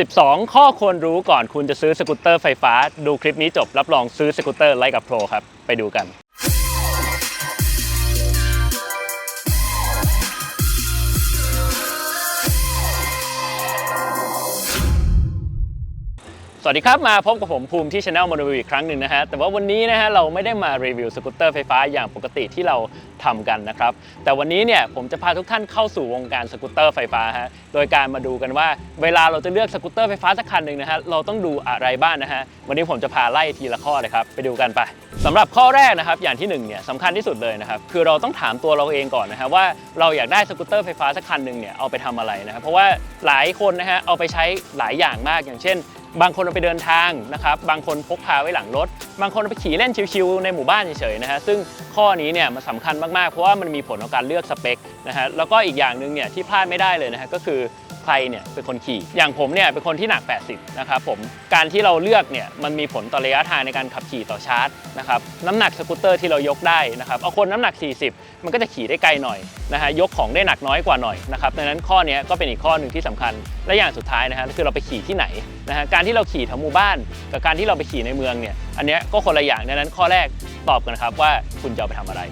12 ข้อควรรู้ก่อนคุณจะซื้อสกูตเตอร์ไฟฟ้า ดูคลิปนี้จบรับรองซื้อสกูตเตอร์ไลกับโปรครับ ไปดูกัน สวัสดีครับ มาพบกับผมภูมิที่ช anel ม o นวิวอีกครั้งหนึ่งนะฮะ แต่ว่าวันนี้นะฮะเราไม่ได้มารีวิวสกูตเตอร์ไฟฟ้าอย่างปกติที่เราทำกันนะครับ แต่วันนี้เนี่ยผมจะพาทุกท่านเข้าสู่วงการสกูตเตอร์ไฟฟ้าฮะ โดยการมาดูกันว่า เวลาเราจะเลือกสกูตเตอร์ไฟฟ้าสักคันหนึ่งนะฮะเราต้องดูอะไรบ้างนะฮะ วันนี้ผมจะพาไล่ทีละข้อเลยครับ ไปดูกันไปสำหรับข้อแรกนะครับอย่างที่หนึ่งเนี่ยสำคัญที่สุดเลยนะครับคือเราต้องถามตัวเราเองก่อนนะครับว่าเราอยากได้สกูตเตอร์ไฟฟ้าสักคันหนึ่งเนี่ยเอาไปทำอะไรนะครับเพราะว่าหลายคนนะฮะเอาไปใช้หลายอย่างมากอย่างเช่น บางคนเอาไปเดินทางนะครับ บางคนพกพาไว้หลังรถ บางคนเอาไปขี่เล่นชิวๆในหมู่บ้านเฉยๆนะฮะ ซึ่งข้อนี้เนี่ยมันสำคัญมากๆ เพราะว่ามันมีผลต่อการเลือกสเปคนะฮะ แล้วก็อีกอย่างหนึ่งเนี่ยที่พลาดไม่ได้เลยนะฮะก็คือ ใครเนี่ยเป็นคนขี่ อย่างผมเนี่ยเป็นคนที่หนัก 80 นะครับผม การที่เราเลือกเนี่ยมันมีผลต่อระยะทางในการขับขี่ต่อชาร์จนะครับ น้ำหนักสกูตเตอร์ที่เรายกได้นะครับ เอาคนน้ำหนัก 40 มันก็จะขี่ได้ไกลหน่อยนะฮะ ยกของได้หนักน้อยกว่าหน่อยนะครับดังนั้นข้อนี้ก็เป็นอีกข้อหนึ่งที่สำคัญ และอย่างสุดท้ายนะฮะคือเราไปขี่ที่ไหนนะฮะ การที่เราขี่แถวหมู่บ้าน กับการที่เราไปขี่ในเมืองเนี่ย อันเนี้ยก็คนละอย่างดังนั้นข้อแรกตอบกันนะครับว่าคุณจะไปทำอะไร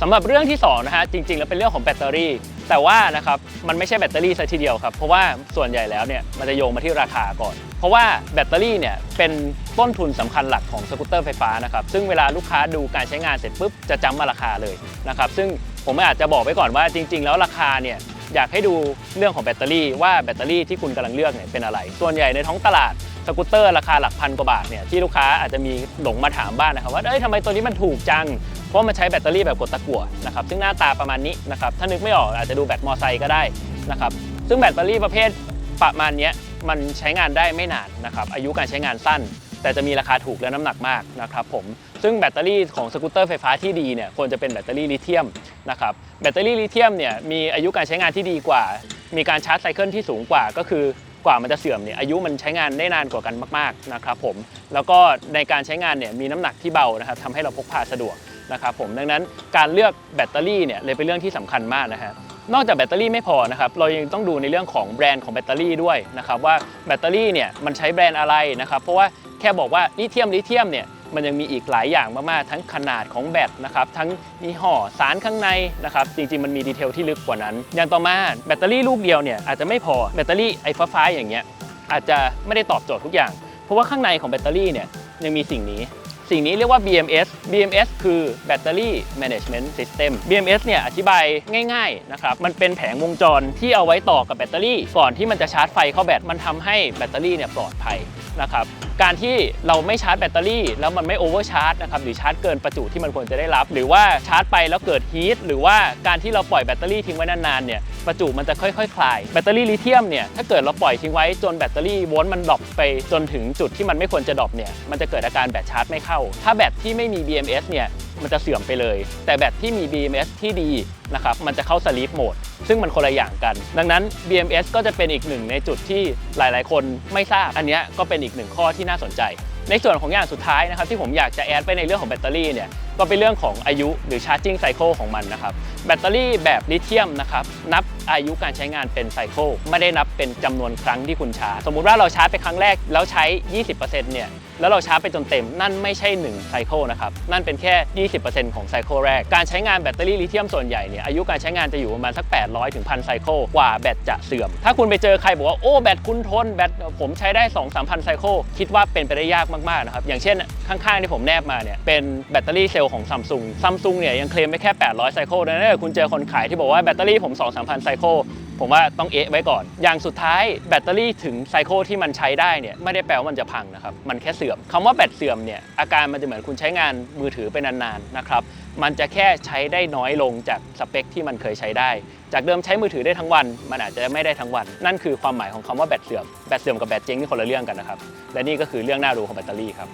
สำหรับเรื่องที่2นะฮะจริงๆ แล้วเป็นเรื่องของแบตเตอรี่ แต่ว่านะครับมันไม่ใช่แบตเตอรี่ซะทีเดียวครับ เพราะว่าส่วนใหญ่แล้วเนี่ยมันจะโยงมาที่ราคาก่อน เพราะว่าแบตเตอรี่เนี่ยเป็นต้นทุนสำคัญหลักของสกูตเตอร์ไฟฟ้านะครับซึ่งเวลาลูกค้าดูการใช้งานเสร็จปุ๊บจะจำมาราคาเลยนะครับซึ่งผมอาจจะบอกไว้ก่อนว่าจริง ๆ แล้วราคาเนี่ยอยากให้ดูเรื่องของแบตเตอรี่ว่าแบตเตอรี่ที่คุณกำลังเลือกเนี่ยเป็นอะไร ส่วนใหญ่ในท้องตลาดสกูตเตอร์ราคาหลักพันกว่าบาทเนี่ยที่ลูกค้าอาจจะมีหลงมาถามบ้างนะครับว่าเอ้ยทำไมตัวนี้มันถูกจัง ราะมันใช้แบตเตอรี่แบบกดตะกั่วนะครับซึ่งหน้าตาประมาณนี้นะครับถ้านึกไม่ออกอาจจะดูแบตมอไซค์ก็ได้นะครับซึ่งแบตเตอรี่ประเภทประมาณนี้มันใช้งานได้ไม่นานนะครับอายุการใช้งานสั้น แต่จะมีราคาถูกและน้ำหนักมากนะครับผมซึ่งแบตเตอรี่ของสกูตเตอร์ไฟฟ้าที่ดีเนี่ยควรจะเป็นแบตเตอรี่ลิเธียมนะครับแบตเตอรี่ลิเธียมเนี่ยมีอายุการใช้งานที่ดีกว่า มีการชาร์จไซเคิลที่สูงกว่าก็คือกว่ามันจะเสื่อมเนี่ยอายุมันใช้งานได้นานกว่ากันมากๆนะครับผมแล้วก็ในการใช้งานเนี่ยมีน้ำหนักที่เบานะครับทำให้เราพกพาสะดวก นะครับผมดังนั้นการเลือกแบตเตอรี่เนี่ยเลยเป็นเรื่องที่สำคัญมากนะฮะนอกจากแบตเตอรี่ไม่พอนะครับเรายังต้องดูในเรื่องของแบรนด์ของแบตเตอรี่ด้วยนะครับว่าแบตเตอรี่เนี่ยมันใช้แบรนด์อะไรนะครับเพราะว่าแค่บอกว่าลิเธียมลิเธียมเนี่ยมันยังมีอีกหลายอย่างมากๆ ทั้งขนาดของแบตนะครับทั้งยี่ห้อสารข้างในนะครับจริงๆมันมีดีเทลที่ลึกกว่านั้น อย่างต่อมาแบตเตอรี่ลูกเดียวเนี่ยอาจจะไม่พอแบตเตอรี่ไอ้ฟ้าๆอย่างเงี้ยอาจจะไม่ได้ตอบโจทย์ทุกอย่าง เพราะว่าข้างในของแบตเตอรี่เนี่ยยังมีสิ่งนี้ สิ่งนี้เรียกว่า BMS BMS คือ Battery Management System BMS เนี่ยอธิบายง่ายๆนะครับ มันเป็นแผงวงจรที่เอาไว้ต่อกับแบตเตอรี่ ก่อนที่มันจะชาร์จไฟเข้าแบต มันทำให้แบตเตอรี่เนี่ยปลอดภัย นะครับการที่เราไม่ชาร์จแบตเตอรี่ แล้วมันไม่โอเวอร์ชาร์จนะครับหรือชาร์จเกินประจุที่มันควรจะได้รับ หรือว่าชาร์จไปแล้วเกิดฮีทหรือว่าการที่เราปล่อยแบตเตอรี่ทิ้งไว้นานๆเนี่ยประจุมันจะค่อยๆคลายแบตเตอรี่ลิเธียมเนี่ยถ้าเกิดเราปล่อยทิ้งไว้จนแบตเตอรี่โวลต์มันดรอปไปจนถึงจุดที่มันไม่ควรจะดรอปเนี่ยมันจะเกิดอาการแบตชาร์จไม่เข้า ถ้าแบตที่ไม่มี BMS เนี่ย มันจะเสื่อมไปเลย แต่แบตที่มี BMS ที่ดีนะครับมันจะเข้า sleep mode ซึ่งมันคนละอย่างกัน ดังนั้น BMS ก็จะเป็นอีกหนึ่งในจุดที่หลาย ๆ คนไม่ทราบ อันนี้ก็เป็นอีกหนึ่งข้อที่น่าสนใจ ในส่วนของอย่างสุดท้ายนะครับที่ผมอยากจะแอดไปในเรื่องของแบตเตอรี่เนี่ยก็เป็นเรื่องของอายุหรือ charging cycle ของมันนะครับแบตเตอรี่แบบลิเธียมนะครับนับอายุการใช้งานเป็นไซเคิลไม่ได้นับเป็นจำนวนครั้งที่คุณชาร์จสมมุติว่าเราชาร์จไปครั้งแรกแล้วใช้ 20%เนี่ย แล้วเราชาร์จไปจนเต็ม นั่นไม่ใช่1ไซเคิลนะครับ นั่นเป็นแค่ 20%ของไซเคิลแรก การใช้งานแบตเตอรี่ลิเธียมส่วนใหญ่เนี่ยอายุการใช้งานจะอยู่ประมาณสัก 800ถึง1,000ไซเคิลกว่าแบตจะเสื่อม ถ้าคุณไปเจอใครบอกว่าโอ้แบตคุณทนแบตผมใช้ได้ 2-3,000ไซเคิลคิดว่าเป็นไปได้ยากมากๆนะครับอย่างเช่นข้างๆที่ผมแนบมาเนี่ยเป็นแบตเตอรี่เซลล์ของซัมซุงซัมซุงเนี่ยยังเคลมไม่แค่ 800ไซเคิลนั้นถ้าเกิดคุณเจอคนขายที่บอกว่าแบตเตอรี่ผม2-3,000ไซเคิล ผมว่าต้องเอะไว้ก่อน อย่างสุดท้ายแบตเตอรี่ถึงไซเคิลที่มันใช้ได้เนี่ยไม่ได้แปลว่ามันจะพังนะครับ มันแค่เสื่อมคำว่าแบตเสื่อมเนี่ยอาการมันจะเหมือนคุณใช้งานมือถือไปนานๆนะครับ มันจะแค่ใช้ได้น้อยลงจากสเปคที่มันเคยใช้ได้ จากเดิมใช้มือถือได้ทั้งวัน มันอาจจะไม่ได้ทั้งวัน นั่นคือความหมายของคำว่าแบตเสื่อม แบตเสื่อมกับแบตเจ๊งนี่คนละเรื่องกันนะครับ และนี่ก็คือเรื่องน่ารู้ของแบตเตอรี่ครับ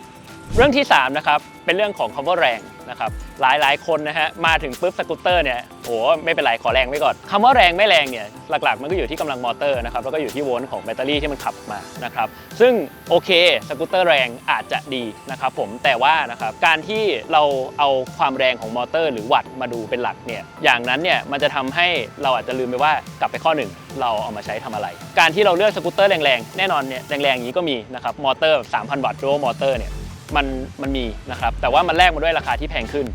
เรื่องที่3นะครับเป็นเรื่องของคำว่าแรงนะครับหลายหลายคนนะฮะมาถึงปุ๊บสกูตเตอร์เนี่ยโอ้ไม่เป็นไรขอแรงไว้ก่อนคำว่าแรงไม่แรงเนี่ยหลักๆ มันก็อยู่ที่กำลังมอเตอร์นะครับแล้วก็อยู่ที่โวลต์ของแบตเตอรี่ที่มันขับมานะครับซึ่งโอเคสกูตเตอร์แรงอาจจะดีนะครับผมแต่ว่านะครับการที่เราเอาความแรงของมอเตอร์ หรือวัตต์มาดูเป็นหลักเนี่ยอย่างนั้นเนี่ยมันจะทำให้เราอาจจะลืมไปว่ากลับไปข้อหนึ่งเราเอามาใช้ทำอะไร การที่เราเลือกสกูตเตอร์แรงๆแน่นอนเนี่ยแรงๆอย่างนี้ก็มีนะครับมอเตอร์ 3,000 วัตต์ dual มอเตอร์เนี่ย มันมันมีนะครับแต่ว่ามันแลกมาด้วยราคาที่แพงขึ้น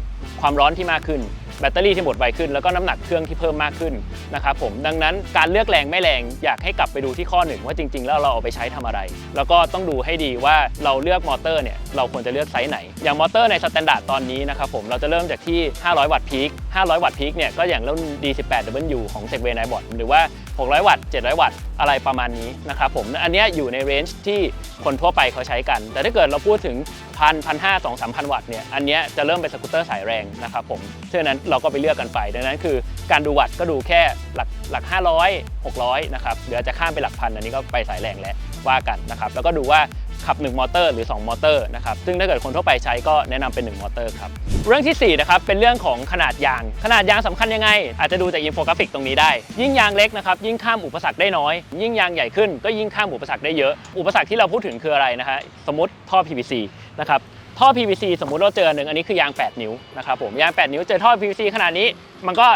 ความร้อนที่มากขึ้น แบตเตอรี่ที่หมดไวขึ้น แล้วก็น้ำหนักเครื่องที่เพิ่มมากขึ้นนะครับผมดังนั้นการเลือกแรงไม่แรงอยากให้กลับไปดูที่ข้อหนึ่งว่าจริง ๆ แล้วเราเอาไปใช้ทำอะไร แล้วก็ต้องดูให้ดีว่าเราเลือกมอเตอร์เนี่ยเราควรจะเลือกไซส์ไหน อย่างมอเตอร์ในสแตนดาร์ดตอนนี้นะครับผมเราจะเริ่มจากที่ 500 วัตต์พีค500 วัตต์พีคเนี่ยก็อย่างรุ่น D18W ของ Segway n i b o t หรือว่า 600 วัตต์ 700 วัตต์ อะไรประมาณนี้นะครับผม อันนี้อยู่ในเรนจ์ที่คนทั่วไปเขาใช้กัน แต่ถ้าเกิดเราพูดถึงพันพันห้าสองสามพันวัตต์เนี่ย อันนี้จะเริ่มเป็นสกูตเตอร์สายแรงนะครับผมเพราะนั้นเราก็ไปเลือกกันไป ดังนั้นคือการดูวัตต์ก็ดูแค่หลักหลัก500 600 นะครับ เดี๋ยวจะข้ามไปหลักพัน อันนี้ก็ไปสายแรงแล้วว่ากันนะครับ แล้วก็ดูว่า ขับ 1 มอเตอร์หรือ 2 มอเตอร์นะครับซึ่งถ้าเกิดคนทั่วไปใช้ก็แนะนำเป็น 1 มอเตอร์ครับเรื่องทีสี่4นะครับเป็นเรื่องของขนาดยาง ขนาดยางสำคัญยังไง อาจจะดูจากอินโฟกราฟิกตรงนี้ได้ ยิ่งยางเล็กนะครับยิ่งข้ามอุปสรรคได้น้อย ยิ่งยางใหญ่ขึ้นก็ยิ่งข้ามอุปสรรคได้เยอะ อุปสรรคที่เราพูดถึงคืออะไรนะฮะสมมติท่อ PVC นะครับท่อ PVC สมมุติเราเจอหนึ่งอันนี้คือยาง 8 นิ้วนะครับผมยาง 8 นิ้วเจอท่อ PVC ขนาดนี้มันก็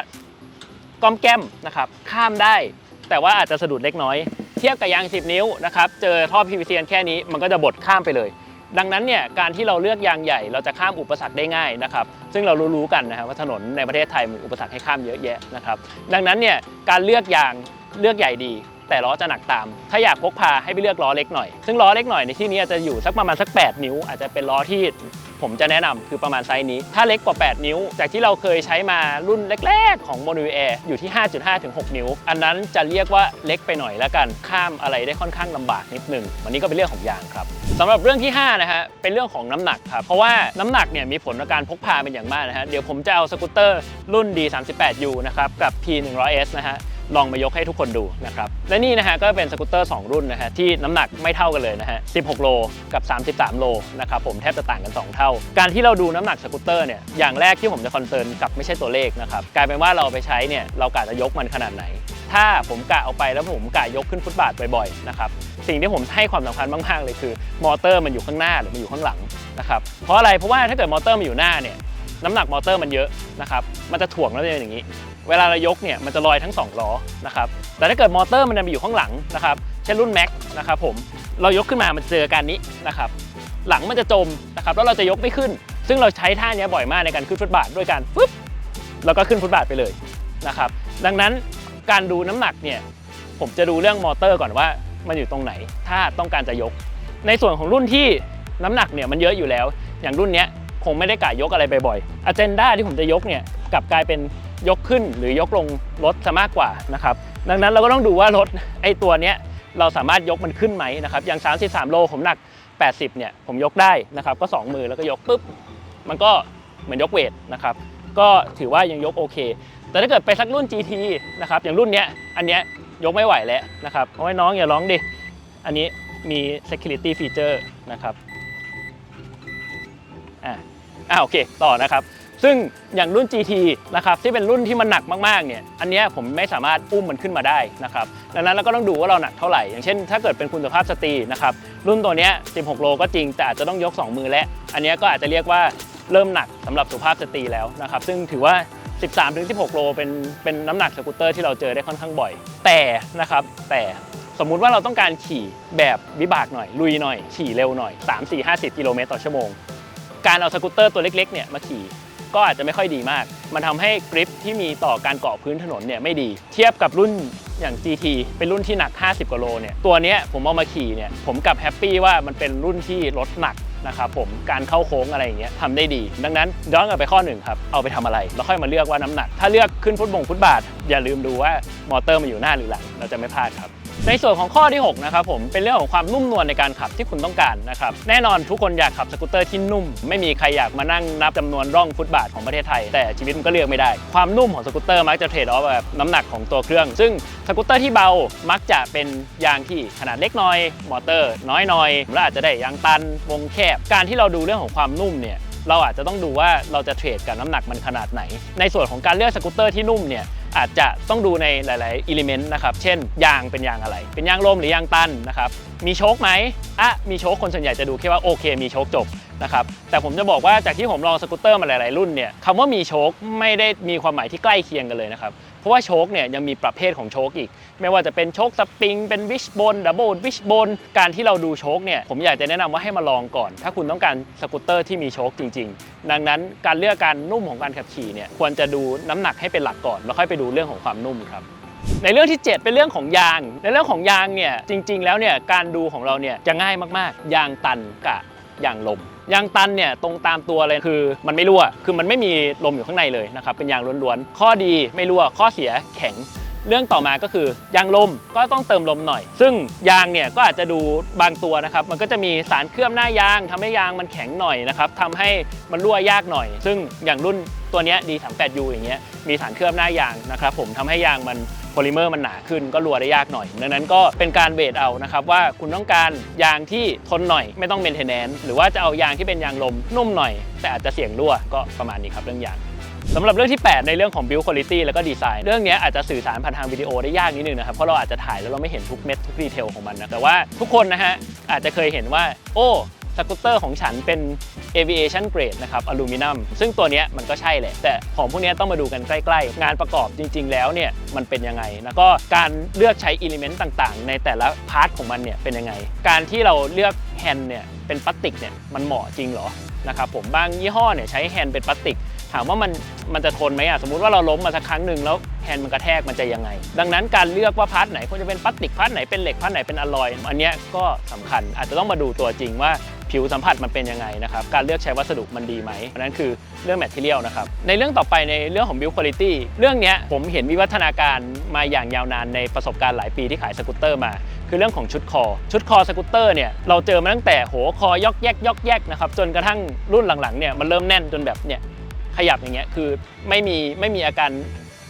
ก้อมแก้มนะครับข้ามได้ แต่ว่าอาจจะสะดุดเล็กน้อย เทียบกับยาง 10 นิ้วนะครับเจอท่อ PVC แค่นี้มันก็จะบดข้ามไปเลย ดังนั้นเนี่ยการที่เราเลือกยางใหญ่เราจะข้ามอุปสรรคได้ง่ายนะครับซึ่งเรารู้ๆกันนะครับว่าถนนในประเทศไทยมีอุปสรรคให้ข้ามเยอะแยะนะครับดังนั้นเนี่ยการเลือกยางเลือกใหญ่ดีแต่ล้อจะหนักตาม ถ้าอยากพกพาให้ไปเลือกล้อเล็กหน่อย ซึ่งล้อเล็กหน่อยในที่นี้อาจจะอยู่สักประมาณสัก 8 นิ้ว อาจจะเป็นล้อที่ ผมจะแนะนำคือประมาณไซส์นี้ ถ้าเล็กกว่า 8 นิ้ว จากที่เราเคยใช้มารุ่นแรก ๆ ของ m o n o v a i r อยู่ที่ 5.5ถึง6นิ้ว อันนั้นจะเรียกว่าเล็กไปหน่อยแล้วกัน ข้ามอะไรได้ค่อนข้างลำบากนิดนึงวันนี้ก็เป็นเรื่องของยางครับสำหรับเรื่องที่5นะฮะเป็นเรื่องของน้ำหนักครับเพราะว่าน้ำหนักเนี่ยมีผลต่อการพกพาเป็นอย่างมากนะฮะเดี๋ยวผมจะเอาสกูตเตอร์รุ่น D38U นะครับกับ P100S นะฮะ ลองมายกให้ทุกคนดูนะครับและนี่นะฮะก็เป็นสกูตเตอร์ 2 รุ่นนะฮะที่น้ำหนักไม่เท่ากันเลยนะฮะ 16 โลกับ 33 โลนะครับผมแทบจะต่างกัน 2 เท่า การที่เราดูน้ำหนักสกูตเตอร์เนี่ยอย่างแรกที่ผมจะคอนเซิร์นกับไม่ใช่ตัวเลขนะครับกลายเป็นว่าเราเอาไปใช้เนี่ยเรากะจะยกมันขนาดไหน ถ้าผมกะเอาไปแล้วผมกะยกขึ้นฟุตบาทบ่อยๆนะครับสิ่งที่ผมให้ความสำคัญมากๆเลยคือมอเตอร์มันอยู่ข้างหน้าหรือมันอยู่ข้างหลังนะครับเพราะอะไรเพราะว่าถ้าเกิดมอเตอร์มันอยู่หน้าเนี่ยน้ำหนักมอเตอร์มันเยอะนะครับ มันจะถ่วงแล้วจะเป็นอย่างนี้ เวลาเรายกเนี่ยมันจะลอยทั้ง 2 ล้อนะครับ แต่ถ้าเกิดมอเตอร์มันจะมีอยู่ข้างหลังนะครับ เช่นรุ่น Max นะครับผม เรายกขึ้นมามันเจอการนี้นะครับ หลังมันจะจมนะครับ แล้วเราจะยกไม่ขึ้น ซึ่งเราใช้ท่านี้บ่อยมากในการขึ้นฟุตบาทด้วยการปึ๊บ แล้วก็ขึ้นฟุตบาทไปเลยนะครับ ดังนั้นการดูน้ำหนักเนี่ย ผมจะดูเรื่องมอเตอร์ก่อนว่ามันอยู่ตรงไหน ถ้าต้องการจะยก ในส่วนของรุ่นที่น้ำหนักเนี่ยมันเยอะอยู่แล้ว อย่างรุ่นนี้คงไม่ได้กะยกอะไรบ่อยๆอเจนดาที่ผมจะยกเนี่ยกลับกลายเป็น ยกขึ้นหรือยกลงรถซะมากกว่านะครับดังนั้นเราก็ต้องดูว่ารถไอ้ตัวเนี้ยเราสามารถยกมันขึ้นไหมนะครับอย่าง 33 โลผมหนัก 80 เนี่ยผมยกได้นะครับก็ 2 มือแล้วก็ยกปุ๊บมันก็เหมือนยกเวทนะครับก็ถือว่ายังยกโอเค แต่ถ้าเกิดไปสักรุ่น GT นะครับอย่างรุ่นเนี้ยอันเนี้ยยกไม่ไหวแล้วนะครับโอ้ยน้องอย่าร้องดิ อันนี้มี security feature นะครับอ่าอ่าโอเค ต่อนะครับ ซึ่งอย่างรุ่น GT นะครับที่เป็นรุ่นที่มันหนักมากๆเนี่ยอันนี้ผมไม่สามารถอุ้มมันขึ้นมาได้นะครับดังนั้นเราก็ต้องดูว่าเราหนักเท่าไหร่ อย่างเช่น ถ้าเกิดเป็นคุณสุภาพสตรีนะครับรุ่นตัวนี้ 16 โลก็จริงแต่อาจจะต้องยก 2 มือและ อันนี้ก็อาจจะเรียกว่าเริ่มหนักสำหรับสุภาพสตรีแล้วนะครับซึ่งถือว่า 13-16 โลเป็นเป็นน้ำหนักสกูตเตอร์ที่เราเจอได้ค่อนข้างบ่อย แต่นะครับแต่สมมุติว่าเราต้องการขี่แบบวิบากหน่อย ลุยหน่อย ขี่เร็วหน่อย 3 4 50 กิโลเมตรต่อชั่วโมง การเอาสกูตเตอร์ตัวเล็กๆเนี่ยมาขี่ ก็อาจจะไม่ค่อยดีมาก มันทำให้กริปที่มีต่อการเกาะพื้นถนนเนี่ยไม่ดี เทียบกับรุ่นอย่าง GT เป็นรุ่นที่หนัก 50กว่าโลเนี่ย ตัวเนี้ยผมเอามาขี่เนี่ย ผมกับแฮปปี้ว่ามันเป็นรุ่นที่รถหนักนะครับผม การเข้าโค้งอะไรอย่างเงี้ยทำได้ดี ดังนั้นย้อนกลับไปข้อหนึ่งครับ เอาไปทำอะไร แล้วค่อยมาเลือกว่าน้ำหนัก ถ้าเลือกขึ้นฟุตบงฟุตบาท อย่าลืมดูว่ามอเตอร์มันอยู่หน้าหรือหลัง เราจะไม่พลาดครับ ในส่วนของข้อที่ 6 นะครับผมเป็นเรื่องของความนุ่มนวลในการขับที่คุณต้องการนะครับแน่นอนทุกคนอยากขับสกูตเตอร์ที่นุ่ม ไม่มีใครอยากมานั่งนับจำนวนร่องฟุตบาทของประเทศไทย แต่ชีวิตมันก็เลือกไม่ได้ ความนุ่มของสกูตเตอร์มักจะเทรดออฟแบบน้ำหนักของตัวเครื่อง ซึ่งสกูตเตอร์ที่เบามักจะเป็นยางที่ขนาดเล็กน้อย มอเตอร์ น้อยหน่อยและอาจจะได้ยางตันวงแคบ การที่เราดูเรื่องของความนุ่มเนี่ยเราอาจจะต้องดูว่าเราจะเทรดกับน้ำหนักมันขนาดไหน ในส่วนของการเลือกสกูตเตอร์ที่นุ่มเนี่ย อาจจะต้องดูในหลาย ๆ อิเลเมนต์นะครับ เช่น ยางเป็นยางอะไร เป็นยางลมหรือยางตันนะครับ มีโชคไหมอะมีโชคคนส่วนใหญ่จะดูแค่ว่าโอเค มีโชคจบ นะครับแต่ผมจะบอกว่าจากที่ผมลองสกูตเตอร์มาหลาย ๆ รุ่นเนี่ยคำว่ามีโชคไม่ได้มีความหมายที่ใกล้เคียงกันเลยนะครับเพราะว่าโชคเนี่ยยังมีประเภทของโชคอีก ไม่ว่าจะเป็นโชคสปริงเป็นวิชบนดับเบิลวิชบนการที่เราดูโชคเนี่ยผมอยากจะแนะนำว่าให้มาลองก่อน ถ้าคุณต้องการสกูตเตอร์ที่มีโชคจริง ๆ ดังนั้นการเลือกการนุ่มของการขับขี่เนี่ยควรจะดูน้ำหนักให้เป็นหลักก่อนแล้วค่อยไปดูเรื่องของความนุ่มครับในเรื่องที่ 7 เป็นเรื่องของยาง ในเรื่องของยางเนี่ยจริง ๆ แล้วเนี่ยการดูของเราเนี่ยจะง่ายมากๆ ยางตันกับยางลม ยางตันเนี่ยตรงตามตัวเลยคือมันไม่รั่ว คือมันไม่มีลมอยู่ข้างในเลยนะครับเป็นยางล้วนๆ ข้อดีไม่รั่วข้อเสียแข็งเรื่องต่อมาก็คือยางลมก็ต้องเติมลมหน่อย ซึ่งยางเนี่ยก็อาจจะดูบางตัวนะครับ มันก็จะมีสารเคลือบหน้ายางทำให้ยางมันแข็งหน่อยนะครับทำให้มันรั่วยากหน่อย ซึ่งอย่างรุ่นตัวเนี้ย D38U อย่างเงี้ยมีสารเคลือบหน้ายางนะครับผมทำให้ยางมัน โพลิเมอร์มันหนาขึ้นก็รัวได้ยากหน่อย ดังนั้นก็เป็นการเวทเอานะครับว่าคุณต้องการยางที่ทนหน่อยไม่ต้องเมนเทนแนนหรือว่าจะเอายางที่เป็นยางลมนุ่มหน่อย แต่อาจจะเสี่ยงรั่วก็ประมาณนี้ครับเรื่องยางสำหรับเรื่องที่ 8 ในเรื่องของ build quality แล้วก็ดีไซน์เรื่องนี้อาจจะสื่อสารผ่านทางวิดีโอได้ยากนิดนึงนะครับ เพราะเราอาจจะถ่ายแล้วเราไม่เห็นทุกเม็ดทุกดีเทลของมันนะแต่ว่าทุกคนนะฮะอาจจะเคยเห็นว่า โอ้ สกูตเตอร์ของฉันเป็น aviation grade นะครับอลูมิเนียมซึ่งตัวนี้มันก็ใช่แหละ แต่ของพวกนี้ต้องมาดูกันใกล้ๆ งานประกอบจริง ๆ แล้วเนี่ยมันเป็นยังไงแล้วก็การเลือกใช้อิเลเมนต์ต่างๆ ในแต่ละพาร์ทของมันเนี่ยเป็นยังไง การที่เราเลือกแฮนด์เนี่ยเป็นพลาสติกเนี่ยมันเหมาะจริงหรอนะครับผมบางยี่ห้อเนี่ยใช้แฮนด์เป็นพลาสติกถามว่ามันมันจะทนไหมอะสมมติว่าเราล้มมาสักครั้งหนึ่งแล้วแฮนด์มันกระแทกมันจะยังไง ดังนั้นการเลือกว่าพาร์ทไหนควรจะเป็นพลาสติกพาร์ทไหนเป็นเหล็กพาร์ทไหนเป็นอลลอยอันนี้ก็สำคัญอาจจะต้องมาดูตัวจริงว่า ผิวสัมผัสมันเป็นยังไงนะครับ การเลือกใช้วัสดุมันดีไหมอันนั้นคือเรื่อง material นะครับ ในเรื่องต่อไปในเรื่องของ build quality เรื่องนี้ผมเห็นวิวัฒนาการมาอย่างยาวนานในประสบการณ์หลายปีที่ขายสกูตเตอร์มา คือเรื่องของชุดคอ ชุดคอสกูตเตอร์เนี่ยเราเจอมาตั้งแต่โหคอยอกแยกยอกแยกนะครับจนกระทั่งรุ่นหลังๆเนี่ยมันเริ่มแน่นจนแบบเนี่ยขยับอย่างเงี้ยคือไม่มีไม่มีอาการ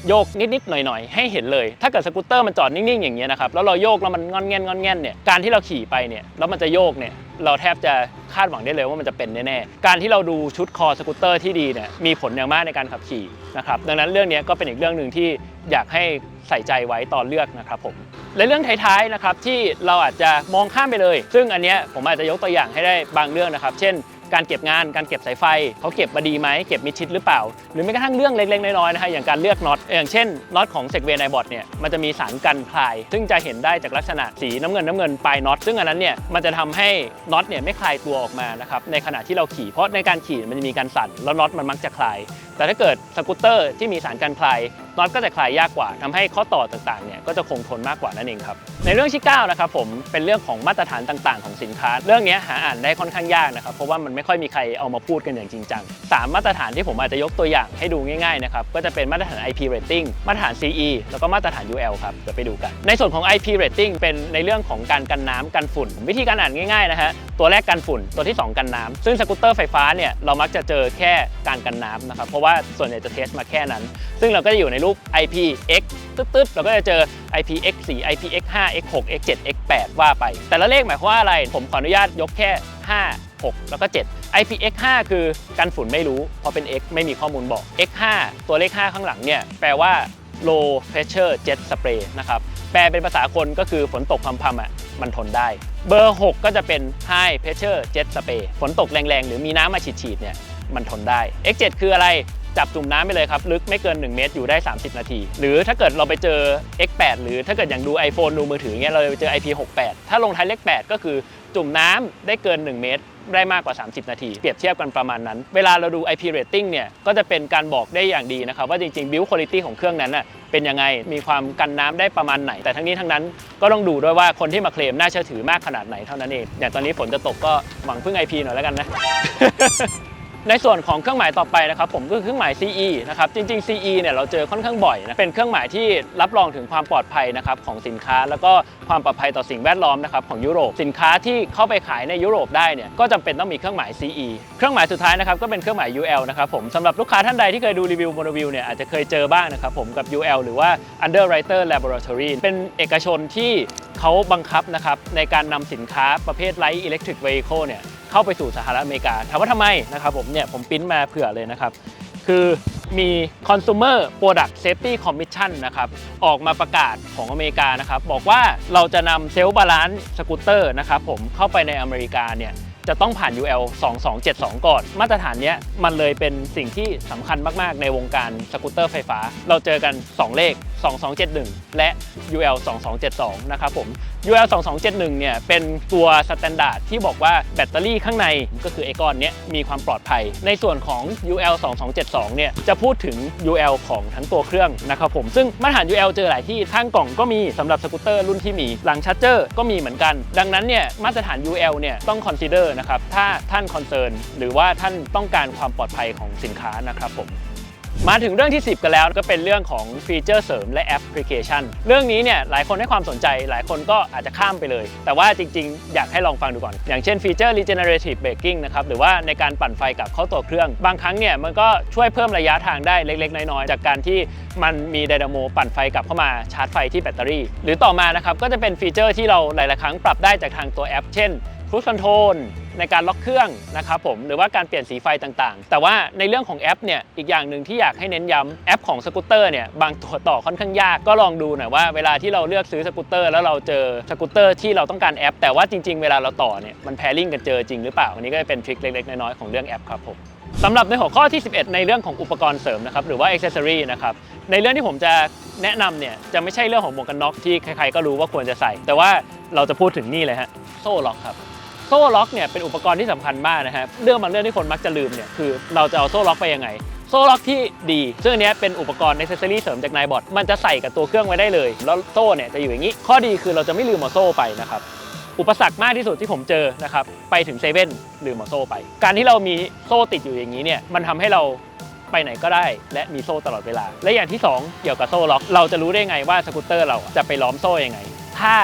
โยกนิดๆหน่อยๆ ให้เห็นเลย ถ้าเกิดสกูตเตอร์มันจอดนิ่งๆอย่างเงี้ยนะครับแล้วเราโยกแล้วมันงอนแงนงอนแงนเนี่ยการที่เราขี่ไปเนี่ยแล้วมันจะโยกเนี่ยเราแทบจะคาดหวังได้เลยว่ามันจะเป็นแน่ๆ การที่เราดูชุดคอสกูตเตอร์ที่ดีเนี่ยมีผลอย่างมากในการขับขี่นะครับดังนั้นเรื่องนี้ก็เป็นอีกเรื่องหนึ่งที่อยากให้ใส่ใจไว้ตอนเลือกนะครับผมและเรื่องท้ายๆนะครับที่เราอาจจะมองข้ามไปเลย ซึ่งอันเนี้ยผมอาจจะยกตัวอย่างให้ได้บางเรื่องนะครับ เช่น การเก็บงานการเก็บสายไฟเขาเก็บมาดีไหมเก็บมิดชิดหรือเปล่า หรือแม้กระทั่งเรื่องเล็กๆ น้อยๆนะฮะอย่างการเลือกน็อตอย่างเช่นน็อตของเซกเวนไอบอทเนี่ยมันจะมีสารกันคลาย ซึ่งจะเห็นได้จากลักษณะสีน้ำเงินน้ำเงินปลายน็อตซึ่งอันนั้นเนี่ยมันจะทำให้น็อตเนี่ยไม่คลายตัวออกมานะครับในขณะที่เราขี่เพราะในการขี่มันจะมีการสั่นแล้วน็อตมันมักจะคลาย แต่ถ้าเกิดสกูตเตอร์ที่มีสารกันคลายน็อตก็จะคลายยากกว่าทำให้ข้อต่อต่างๆเนี่ยก็จะคงทนมากกว่านั่นเองครับในเรื่องที่9นะครับผมเป็นเรื่องของมาตรฐานต่าง ๆ ของสินค้า เรื่องนี้หาอ่านได้ค่อนข้างยากนะครับเพราะว่ามันไม่ค่อยมีใครเอามาพูดกันอย่างจริงจังสามมาตรฐานที่ผมอาจจะยกตัวอย่างให้ดูง่ายๆนะครับก็จะเป็นมาตรฐาน IP rating มาตรฐาน CE แล้วก็มาตรฐาน UL ครับเดี๋ยวไปดูกัน ในส่วนของ IP rating เป็นในเรื่องของการกันน้ำกันฝุ่น วิธีการอ่านง่ายๆนะฮะ ตัวแรกกันฝุ่น ตัวที่ 2 กันน้ำซึ่งสกูตเตอร์ไฟฟ้าเนี่ยเรามักจะเจอแค่การกันน้ำนะครับ เพราะว่าส่วนใหญ่จะเทสมาแค่นั้น ซึ่งเราก็จะอยู่ในรูป IPX ตึ๊ดๆเราก็จะเจอ IPX4 IPX5 X6 X7 X8 ว่าไป แต่ละเลขหมายความว่าอะไร ผมขออนุญาตยกแค่ 5 6 แล้วก็ 7 IPX5 คือกันฝุ่นไม่รู้ เพราะเป็น X ไม่มีข้อมูลบอก X5 ตัวเลข 5 ข้างหลังเนี่ยแปลว่า low pressure jet spray นะครับ แปลเป็นภาษาคนก็คือฝนตกพรำๆอะมันทนได้ เบอร์ 6 ก็จะเป็น high pressure jet spray ฝนตกแรงๆ หรือมีน้ำมาฉีดๆเนี่ยมันทนได้ X7 คืออะไร จับจุ่มน้ำไปเลยครับ ลึกไม่เกิน 1 เมตรอยู่ได้ 30 นาที หรือถ้าเกิดเราไปเจอ X8 หรือถ้าเกิดอย่างดู iPhone ดูมือถือเงี้ยเราไปเจอ IP68 ถ้าลงท้ายเลข8ก็คือจุ่มน้ำได้เกิน 1 เมตรได้มากกว่า 30 นาที เปรียบเทียบกันประมาณนั้น เวลาเราดู IP rating เนี่ย ก็จะเป็นการบอกได้อย่างดีนะครับ ว่าจริงๆ build quality ของเครื่องนั้นน่ะเป็นยังไง มีความกันน้ำได้ประมาณไหน แต่ทั้งนี้ทั้งนั้นก็ต้องดูด้วยว่าคนที่มาเคลมน่าเชื่อถือมากขนาดไหนเท่านั้นเองอย่างตอนนี้ฝนจะตกก็หวังพึ่ง IP หน่อยแล้วกันนะ ในส่วนของเครื่องหมายต่อไปนะครับผมก็คือเครื่องหมาย CE นะครับจริง ๆ CE เนี่ยเราเจอค่อนข้างบ่อยนะเป็นเครื่องหมายที่รับรองถึงความปลอดภัยนะครับของสินค้า แล้วก็ความปลอดภัยต่อสิ่งแวดล้อมนะครับของยุโรปสินค้าที่เข้าไปขายในยุโรปได้เนี่ยก็จำเป็นต้องมีเครื่องหมาย CE เครื่องหมายสุดท้ายนะครับก็เป็นเครื่องหมาย UL นะครับผมสำหรับลูกค้าท่านใดที่เคยดูรีวิวโมโนวิวเนี่ยอาจจะเคยเจอบ้างนะครับผมกับ UL หรือว่า Underwriter Laboratory เป็นเอกชนที่เขาบังคับนะครับในการนำสินค้าประเภท Light Electric Vehicle เนี่ย เข้าไปสู่สหรัฐอเมริกา ถามว่าทำไมนะครับผมเนี่ยผมปิ้นมาเผื่อเลยนะครับ คือมี Consumer Product Safety Commission นะครับออกมาประกาศของอเมริกานะครับ บอกว่าเราจะนำเซลล์บาลานซ์สกูตเตอร์นะครับผมเข้าไปในอเมริกาเนี่ย จะต้องผ่าน UL 2272 ก่อน มาตรฐานนี้มันเลยเป็นสิ่งที่สำคัญมากๆ ในวงการสกูตเตอร์ไฟฟ้า เราเจอกัน 2 เลข 2271 และ UL 2272 นะครับผม UL 2271 เนี่ย เป็นตัวสแตนดาร์ดที่บอกว่าแบตเตอรี่ข้างในก็คือไอก้อนนี้มีความปลอดภัย ในส่วนของ UL 2272 เนี่ย จะพูดถึง UL ของทั้งตัวเครื่องนะครับผม ซึ่งมาตรฐาน UL เจอหลายที่ข้างกล่องก็มีสำหรับสกูตเตอร์รุ่นที่มีหลังชาร์เจอร์ก็มีเหมือนกัน ดังนั้นเนี่ยมาตรฐาน UL เนี่ยต้อง consider นะครับถ้าท่าน concern หรือว่าท่านต้องการความปลอดภัยของสินค้านะครับผมมาถึงเรื่องที่ 10 กันแล้วก็เป็นเรื่องของฟีเจอร์เสริมและแอปพลิเคชัน เรื่องนี้เนี่ยหลายคนให้ความสนใจ หลายคนก็อาจจะข้ามไปเลย แต่ว่าจริงๆ อยากให้ลองฟังดูก่อน อย่างเช่นฟีเจอร์ regenerative braking นะครับหรือว่าในการปั่นไฟกลับเข้าตัวเครื่อง บางครั้งเนี่ยมันก็ช่วยเพิ่มระยะทางได้เล็ก ๆ น้อยๆ จากการที่มันมีไดนาโมปั่นไฟกลับเข้ามาชาร์จไฟที่แบตเตอรี่ หรือต่อมานะครับก็จะเป็นฟีเจอร์ที่เราหลายๆครั้งปรับได้จากทางตัวแอป เช่นครู c คอนโทรล ในการล็อกเครื่องนะครับผมหรือว่าการเปลี่ยนสีไฟต่างๆ แต่ว่าในเรื่องของแอปเนี่ยอีกอย่างหนึ่งที่อยากให้เน้นย้ำแอปของสกูตเตอร์เนี่ยบางตัวต่อค่อนข้างยากก็ลองดูหน่อยว่าเวลาที่เราเลือกซื้อสกูตเตอร์แล้วเราเจอสกูตเตอร์ที่เราต้องการแอป แต่ว่าจริงๆ เวลาเราต่อเนี่ยมันแพริ่งกันเจอจริงหรือเปล่าอันนี้ก็จะเป็นทริคเล็กๆน้อยๆของเรื่องแอปครับผมสำหรับในหัวข้อที่ 11 ในเรื่องของอุปกรณ์เสริมนะครับหรือว่าอ c เซ s ซอรีนะครับในเรื่องที่ผมจะแนะนำเนี่ยจะไม่ใช่เรื่องของหมวกกันน็อกที่ใครๆก็รู้ว่าควรจะใส่ แต่ว่าเราจะพูดถึงนี่เลยฮะโซ่ล็อกครับ โซ่ล็อกเนี่ยเป็นอุปกรณ์ที่สำคัญมากนะครับเรื่องบางเรื่องที่คนมักจะลืมเนี่ยคือเราจะเอาโซ่ล็อกไปยังไง โซ่ล็อกที่ดี ซึ่งอันเนี้ยเป็นอุปกรณ์ในเซสซอรี่เสริมจากนายบอดมันจะใส่กับตัวเครื่องไว้ได้เลย แล้วโซ่เนี่ยจะอยู่อย่างนี้ ข้อดีคือเราจะไม่ลืมเอาโซ่ไปนะครับอุปสรรคมากที่สุดที่ผมเจอนะครับไปถึงเซเว่นลืมเอาโซ่ไป การที่เรามีโซ่ติดอยู่อย่างนี้เนี่ยมันทำให้เราไปไหนก็ได้ และมีโซ่ตลอดเวลา และอย่างที่สองเกี่ยวกับโซ่ล็อก เราจะรู้ได้ไงว่าสกูตเตอร์เราจะไปล้อมโซ่ยังไง ถ้า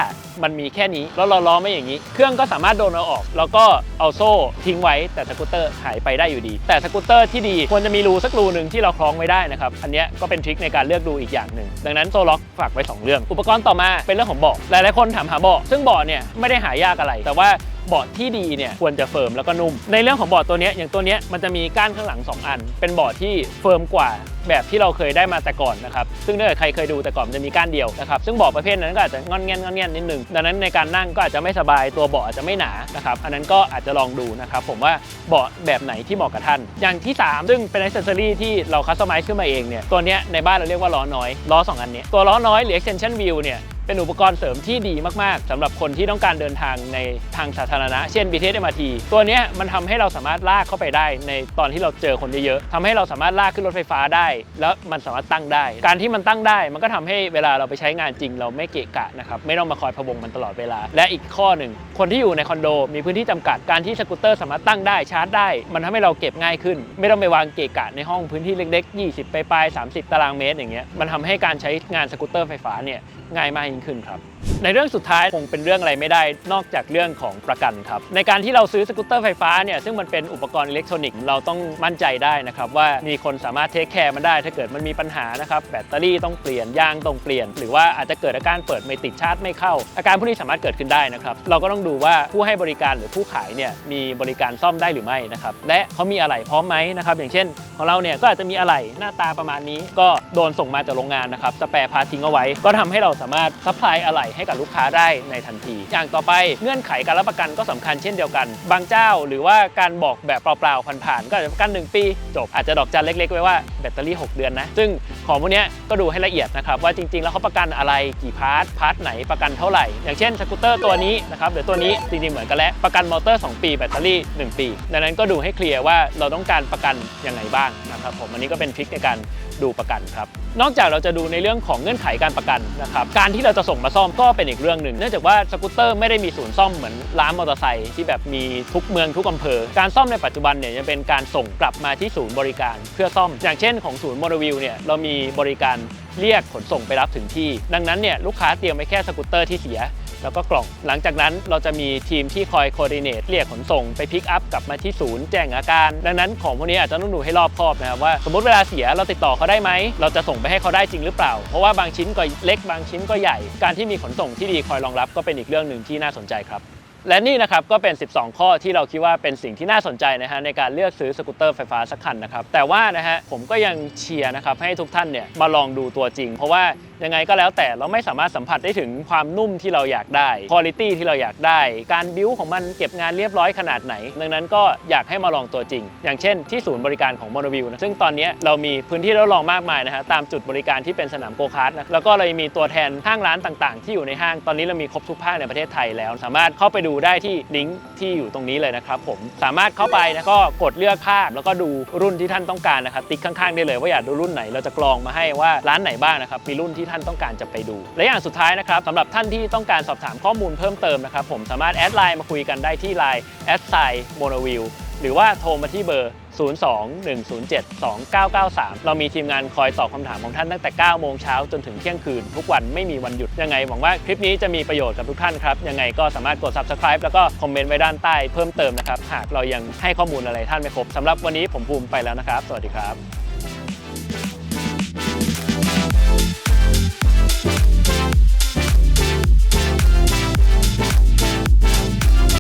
มันมีแค่นี้แล้วเราล้อไม่อย่างนี้ เครื่องก็สามารถโดนเอาออก แล้วก็เอาโซ่ทิ้งไว้แต่สกูตเตอร์หายไปได้อยู่ดี แต่สกูตเตอร์ที่ดีควรจะมีรูสักรูหนึ่งที่เราคล้องไว้ได้นะครับอันนี้ก็เป็นทริคในการเลือกดูอีกอย่างหนึ่งดังนั้นโซ่ล็อกฝากไว้ 2 เรื่อง อุปกรณ์ต่อมาเป็นเรื่องของเบาะหลายๆคนถามหาเบาะซึ่งเบาะเนี่ยไม่ได้หายากอะไร แต่ว่าเบาะที่ดีเนี่ยควรจะเฟิร์มแล้วก็นุ่ม ในเรื่องของเบาะตัวนี้อย่างตัวนี้มันจะมีก้านข้างหลัง 2 อัน เป็นเบาะที่เฟิร์มกว่าแบบที่เราเคยได้มาแต่ก่อนนะครับซึ่งถ้าเกิดใครเคยดูแต่ก่อนมันจะมีก้านเดียวนะครับซึ่งเบาะประเภทนั้นก็อาจจะงอนแงนงอนแงนนิดนึงดังนั้นในการนั่งก็อาจจะไม่สบายตัวเบาะอาจจะไม่หนานะครับอันนั้นก็อาจจะลองดูนะครับผมว่าเบาะแบบไหนที่เหมาะกับท่าน อย่างที่ 3 ซึ่งเป็นอ c เซอรี่ที่เราคัสตอมไมซ์ขึ้นมาเองเนี่ยตัวเนี้ยในบ้านเราเรียกว่าล้อน้อยล้อสองอันนี้ตัวล้อน้อยหรือ extension wheel เนี่ย เป็นอุปกรณ์เสริมที่ดีมากๆสำหรับคนที่ต้องการเดินทางในทางสาธารณะ เช่น BTS MRT ตัวนี้มันทำให้เราสามารถลากเข้าไปได้ ในตอนที่เราเจอคนเยอะๆทำให้เราสามารถลากขึ้นรถไฟฟ้าได้ แล้วมันสามารถตั้งได้ การที่มันตั้งได้ มันก็ทำให้เวลาเราไปใช้งานจริง เราไม่เกะกะนะครับไม่ต้องมาคอยพะวงมันตลอดเวลา และอีกข้อหนึ่งคนที่อยู่ในคอนโด มีพื้นที่จำกัดการที่สกูตเตอร์สามารถตั้งได้ชาร์จได้ มันทำให้เราเก็บง่ายขึ้น ไม่ต้องไปวางเกะกะในห้องพื้นที่เล็กๆ 20 ไปปลายๆ30 ตารางเมตรอย่างเงี้ยมันทำให้การใช้งานสกูตเตอร์ไฟฟ้าเนี่ย ง่ายมากยิ่งขึ้นครับในเรื่องสุดท้ายคงเป็นเรื่องอะไรไม่ได้นอกจากเรื่องของประกันครับ ในการที่เราซื้อสกูตเตอร์ไฟฟ้าเนี่ยซึ่งมันเป็นอุปกรณ์อิเล็กทรอนิกส์เราต้องมั่นใจได้นะครับว่ามีคนสามารถเทคแคร์มันได้ ถ้าเกิดมันมีปัญหานะครับแบตเตอรี่ต้องเปลี่ยนยางต้องเปลี่ยน หรือว่าอาจจะเกิดอาการเปิดไม่ติดชาร์จไม่เข้า อาการพวกนี้สามารถเกิดขึ้นได้นะครับเราก็ต้องดูว่าผู้ให้บริการหรือผู้ขายเนี่ยมีบริการซ่อมได้หรือไม่นะครับและเขามีอะไหล่พร้อมไหมนะครับอย่างเช่น ของเราเนี่ยก็อาจจะมีอะไหล่หน้าตาประมาณนี้ ก็โดนส่งมาจากโรงงานนะครับสแปร์พาทิ้งเอาไว้ ก็ทำให้เราสามารถซัพพลายอะไหล่ให้กับลูกค้าได้ในทันที อย่างต่อไปเงื่อนไขการรับประกันก็สำคัญเช่นเดียวกัน บางเจ้าหรือว่าการบอกแบบเปล่าๆผ่านๆก็อาจจะประกัน 1 ปี จบอาจจะดอกจันเล็กๆ ไว้ว่าแบตเตอรี่ 6 เดือนนะ ซึ่งของพวกนี้ก็ดูให้ละเอียดนะครับว่าจริงๆ แล้วเขาประกันอะไรกี่พาร์ทพาร์ทไหนประกันเท่าไหร่ อย่างเช่นสกูตเตอร์ตัวนี้นะครับหรือตัวนี้จริงๆเหมือนกันแล้วประกันมอเตอร์ 2 ปี แบตเตอรี่ 1 ปี ดังนั้นก็ดูให้เคลียร์ว่าเราต้องการประกันยังไงบ้างนะครับผมอันนี้ก็เป็นทริคในการดูประกันครับนอกจากเราจะดูในเรื่องของเงื่อนไขการประกันนะครับการที่เราจะส่งมาซ่อมก็เป็นอีกเรื่องหนึ่งเนื่องจากว่าสกูตเตอร์ไม่ได้มีศูนย์ซ่อมเหมือนร้านมอเตอร์ไซค์ที่แบบมีทุกเมืองทุกอำเภอ การซ่อมในปัจจุบันเนี่ยจะเป็นการส่งกลับมาที่ศูนย์บริการเพื่อซ่อม อย่างเช่นของศูนย์มอเตอร์วิวเนี่ยเรามีบริการเรียกขนส่งไปรับถึงที่ ดังนั้นเนี่ยลูกค้าเตรียมไว้แค่สกูตเตอร์ที่เสีย แล้วก็กล่อง หลังจากนั้นเราจะมีทีมที่คอยโคดิเนตเรียกขนส่งไปพิกอัพกลับมาที่ศูนย์แจ้งอาการ ดังนั้นของพวกนี้อาจจะต้องดูให้รอบคอบนะครับว่าสมมติเวลาเสียเราติดต่อเขาได้ไหม เราจะส่งไปให้เขาได้จริงหรือเปล่า เพราะว่าบางชิ้นก็เล็กบางชิ้นก็ใหญ่ การที่มีขนส่งที่ดีคอยรองรับก็เป็นอีกเรื่องหนึ่งที่น่าสนใจครับและนี่นะครับก็เป็น 12 ข้อที่เราคิดว่าเป็นสิ่งที่น่าสนใจนะฮะในการเลือกซื้อสกูตเตอร์ไฟฟ้าสักคันนะครับแต่ว่านะฮะผมก็ยังเชียร์นะครับให้ทุกท่านเนี่ยมาลองดูตัวจริง เพราะว่า ยังไงก็แล้วแต่เราไม่สามารถสัมผัสได้ถึงความนุ่มที่เราอยากได้คุณภาพที่เราอยากได้ การบิ้วของมันเก็บงานเรียบร้อยขนาดไหน ดังนั้นก็อยากให้มาลองตัวจริง อย่างเช่นที่ศูนย์บริการของโมโนวิวนะซึ่งตอนนี้เรามีพื้นที่ทดลองมากมายนะฮะตามจุดบริการที่เป็นสนามโกคาร์ทนะแล้วก็เรายังมีตัวแทนห้างร้านต่างๆ ที่อยู่ในห้างตอนนี้เรามีครบทุกภาคในประเทศไทยแล้ว สามารถเข้าไปดูได้ที่ลิงก์ที่อยู่ตรงนี้เลยนะครับผมสามารถเข้าไปนะก็กดเลือกภาพแล้วก็ดูรุ่นที่ท่านต้องการนะครับติ๊กข้างๆได้เลยว่าอยากดูรุ่นไหนเราจะกรองมาให้ว่าร้านไหนบ้างนะครับมีรุ่นที่ท่านต้องการจะไปดูและอย่างสุดท้ายนะครับสำหรับท่านที่ต้องการสอบถามข้อมูลเพิ่มเติมนะครับผมสามารถแอดไลน์มาคุยกันได้ที่ไลน์แอดไซโมโนวิวหรือว่าโทรมาที่เบอร์ 02-107-2993 เรามีทีมงานคอยตอบคำถามของท่านตั้งแต่ 9 โมงเช้าจนถึงเที่ยงคืน ทุกวันไม่มีวันหยุด ยังไงหวังว่าคลิปนี้จะมีประโยชน์กับทุกท่านครับ ยังไงก็สามารถกด subscribe แล้วก็คอมเมนต์ไว้ด้านใต้เพิ่มเติมนะครับ หากเรายังให้ข้อมูลอะไรท่านไม่ครบสำหรับวันนี้ผมภูมิไปแล้วนะครับ สวัสดีครับ